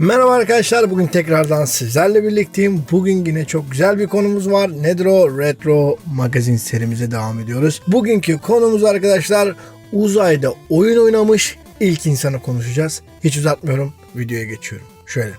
Merhaba arkadaşlar bugün tekrardan sizlerle birlikteyim. Bugün yine çok güzel bir konumuz var. Nedir o? Retro magazin serimize devam ediyoruz. Bugünkü konumuz arkadaşlar uzayda oyun oynamış ilk insanı konuşacağız. Hiç uzatmıyorum videoya geçiyorum. Şöyle.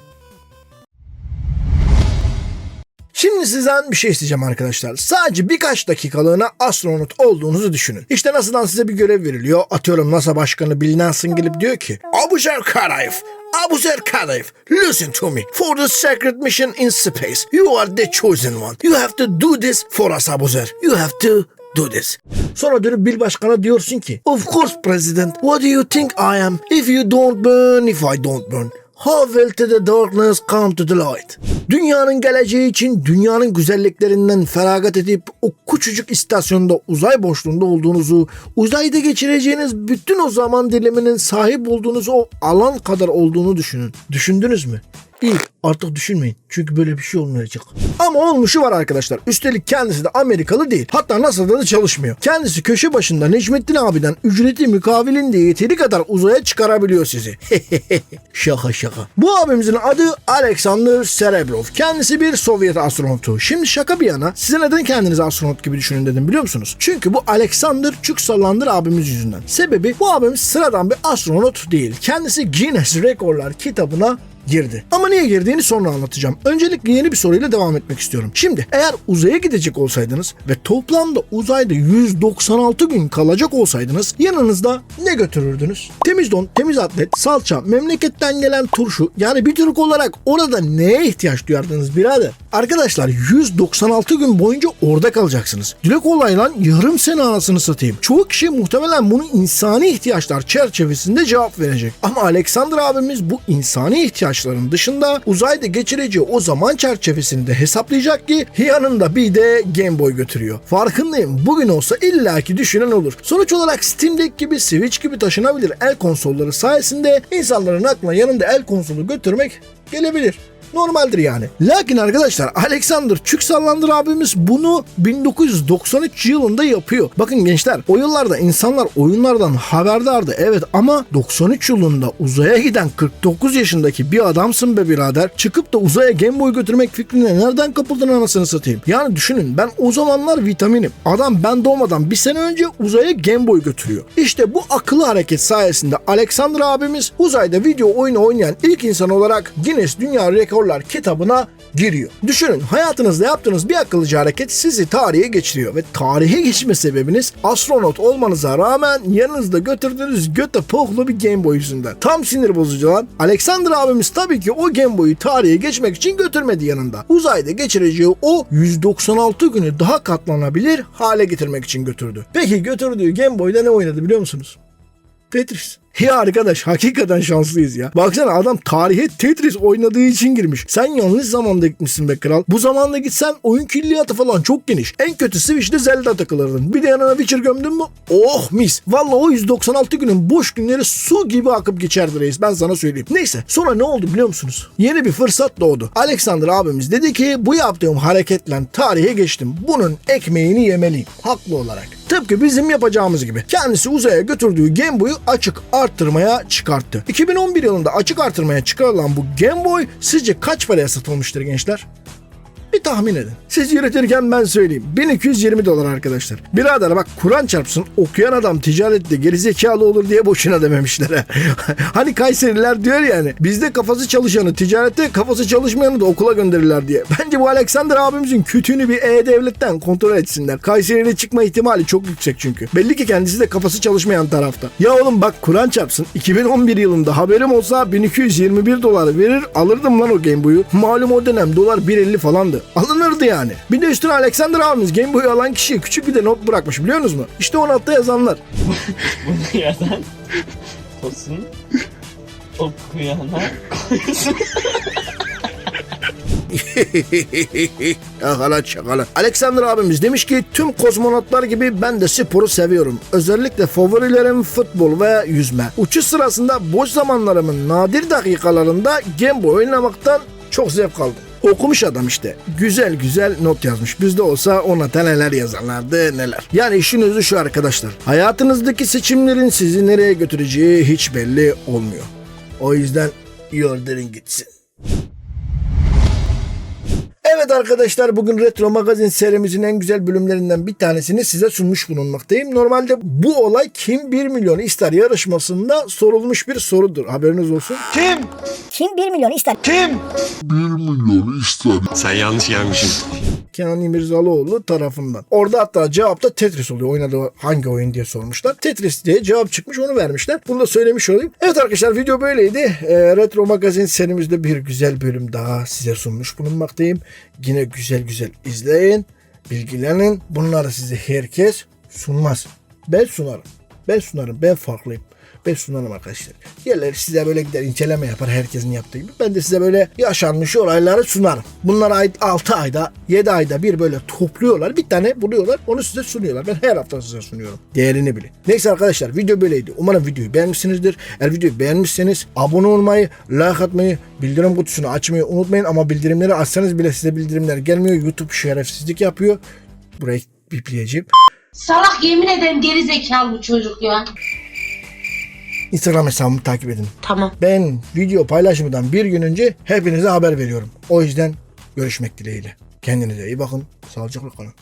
Şimdi sizden bir şey isteyeceğim arkadaşlar. Sadece birkaç dakikalığına astronot olduğunuzu düşünün. İşte NASA'dan size bir görev veriliyor. Atıyorum NASA Başkanı Bill Nelson gelip diyor ki Abuzer Karayev, Abuzer Karayev, listen to me. For the secret mission in space, you are the chosen one. You have to do this for us Abuzer. You have to do this. Sonra dönüp Bill Başkan'a diyorsun ki Of course President, what do you think I am? If you don't burn, if I don't burn. How will the darkness come to the light? Dünyanın geleceği için dünyanın güzelliklerinden feragat edip o küçücük istasyonda uzay boşluğunda olduğunuzu, uzayda geçireceğiniz bütün o zaman diliminin sahip olduğunuz o alan kadar olduğunu düşünün. Düşündünüz mü? İyi artık düşünmeyin. Çünkü böyle bir şey olmayacak. Ama olmuşu var arkadaşlar. Üstelik kendisi de Amerikalı değil. Hatta NASA'da da çalışmıyor. Kendisi köşe başında Necmettin abiden ücreti mukabilinde yeteri kadar uzaya çıkarabiliyor sizi. şaka şaka. Bu abimizin adı Alexander Serebrov. Kendisi bir Sovyet astronotu. Şimdi şaka bir yana size neden kendinizi astronot gibi düşünün dedim biliyor musunuz? Çünkü bu Alexander Çüksallandır abimiz yüzünden. Sebebi bu abimiz sıradan bir astronot değil. Kendisi Guinness Rekorlar kitabına girdi. Ama niye girdiğini sonra anlatacağım. Öncelikle yeni bir soruyla devam etmek istiyorum. Şimdi eğer uzaya gidecek olsaydınız ve toplamda uzayda 196 gün kalacak olsaydınız yanınızda ne götürürdünüz? Temiz don, temiz atlet, salça, memleketten gelen turşu yani bir Türk olarak orada neye ihtiyaç duyardınız birader? Arkadaşlar 196 gün boyunca orada kalacaksınız. Dile kolay lan yarım sene anasını satayım. Çoğu kişi muhtemelen bunu insani ihtiyaçlar çerçevesinde cevap verecek. Ama Alexander abimiz bu insani ihtiyaçların dışında uzayda geçireceği o zaman çerçevesini de hesaplayacak ki yanında bir de Game Boy götürüyor. Farkındayım bugün olsa illaki düşünen olur. Sonuç olarak Steam Deck gibi Switch gibi taşınabilir el konsolları sayesinde insanların aklına yanında el konsolu götürmek gelebilir. Normaldir yani. Lakin arkadaşlar Alexander Çüksallandır abimiz bunu 1993 yılında yapıyor. Bakın gençler o yıllarda insanlar oyunlardan haberdardı evet ama 93 yılında uzaya giden 49 yaşındaki bir adamsın be birader. Çıkıp da uzaya Game Boy götürmek fikrine nereden kapıldın anasını satayım. Yani düşünün ben o zamanlar vitaminim. Adam ben doğmadan bir sene önce uzaya Game Boy götürüyor. İşte bu akıllı hareket sayesinde Alexander abimiz uzayda video oyunu oynayan ilk insan olarak Guinness Dünya Rekorlar kitabına giriyor. Düşünün hayatınızda yaptığınız bir akıllıca hareket sizi tarihe geçiriyor ve tarihe geçme sebebiniz astronot olmanıza rağmen yanınızda götürdüğünüz göte pohlu bir Game Boy yüzünden. Tam sinir bozucu lan. Alexander abimiz tabii ki o Game Boy'u tarihe geçmek için götürmedi yanında. Uzayda geçireceği o 196 günü daha katlanabilir hale getirmek için götürdü. Peki götürdüğü Game Boy'da ne oynadı biliyor musunuz? Tetris. Ya arkadaş hakikaten şanslıyız ya. Baksana adam tarihe Tetris oynadığı için girmiş. Sen yanlış zamanda gitmişsin be kral. Bu zamanda gitsen oyun külliyatı falan çok geniş. En kötü Switch'te Zelda takılırdın. Bir de yanına Witcher gömdün mü? Oh mis. Valla o 196 günün boş günleri su gibi akıp geçerdi reis. Ben sana söyleyeyim. Neyse sonra ne oldu biliyor musunuz? Yeni bir fırsat doğdu. Alexander abimiz dedi ki bu yaptığım hareketle tarihe geçtim. Bunun ekmeğini yemeliyim. Haklı olarak. Tıpkı bizim yapacağımız gibi. Kendisi uzaya götürdüğü Game açık arttırmaya çıkarttı. 2011 yılında açık artırmaya çıkarılan bu Game sizce kaç paraya satılmıştır gençler? Bir tahmin edin. Siz yürütürken ben söyleyeyim. 1220 dolar arkadaşlar. Birader bak Kur'an çarpsın okuyan adam ticarette gerizekalı olur diye boşuna dememişler. ha. hani Kayseriler diyor yani bizde kafası çalışanı ticarette kafası çalışmayanı da okula gönderirler diye. Bence bu Alexander abimizin kütüğünü bir E-Devlet'ten kontrol etsinler. Kayseri'de çıkma ihtimali çok yüksek çünkü. Belli ki kendisi de kafası çalışmayan tarafta. Ya oğlum bak Kur'an çarpsın 2011 yılında haberim olsa 1221 dolar verir alırdım lan o Game Boy'u. Malum o dönem dolar 1.50 falandı. Alınırdı yani. Bir de üstüne Alexander abimiz Game Boy'u alan kişiye küçük bir de not bırakmış biliyor musunuz mu? İşte o notta yazanlar. Bunu yazan olsun. Okuyana koysun. Şakalar şakalar. Alexander abimiz demiş ki tüm kozmonotlar gibi ben de sporu seviyorum. Özellikle favorilerim futbol ve yüzme. Uçuş sırasında boş zamanlarımın nadir dakikalarında Game Boy oynamaktan çok zevk aldım. Okumuş adam işte. Güzel güzel not yazmış. Bizde olsa ona da neler yazarlardı neler. Yani işin özü şu arkadaşlar. Hayatınızdaki seçimlerin sizi nereye götüreceği hiç belli olmuyor. O yüzden yolların gitsin. Evet arkadaşlar bugün Retro Magazin serimizin en güzel bölümlerinden bir tanesini size sunmuş bulunmaktayım. Normalde bu olay Kim 1 milyon ister yarışmasında sorulmuş bir sorudur. Haberiniz olsun. Kim 1 milyon ister? Sen yanlış gelmişsin. Kenan İmirzalıoğlu tarafından. Orada hatta cevapta Tetris oluyor. Oynadığı hangi oyun diye sormuşlar. Tetris diye cevap çıkmış onu vermişler. Bunu da söylemiş olayım. Evet arkadaşlar video böyleydi. Ee, Retro Magazin serimizde bir güzel bölüm daha size sunmuş bulunmaktayım. Yine güzel güzel izleyin. Bilgilenin. Bunları size herkes sunmaz. Ben sunarım. Ben sunarım. Ben farklıyım. Ben sunarım arkadaşlar. Yerler size böyle gider inceleme yapar herkesin yaptığı gibi. Ben de size böyle yaşanmış olayları sunarım. Bunlar ay, 6 ayda 7 ayda bir böyle topluyorlar. Bir tane buluyorlar. Onu size sunuyorlar. Ben her hafta size sunuyorum. Değerini bilin. Neyse arkadaşlar video böyleydi. Umarım videoyu beğenmişsinizdir. Eğer videoyu beğenmişseniz abone olmayı, like atmayı, bildirim kutusunu açmayı unutmayın. Ama bildirimleri açsanız bile size bildirimler gelmiyor. YouTube şerefsizlik yapıyor. Burayı bipleyeceğim. Salak yemin ederim geri zekalı bu çocuk ya. Instagram hesabımı takip edin. Tamam. Ben video paylaşımından bir gün önce hepinize haber veriyorum. O yüzden görüşmek dileğiyle. Kendinize iyi bakın. Sağlıcakla kalın.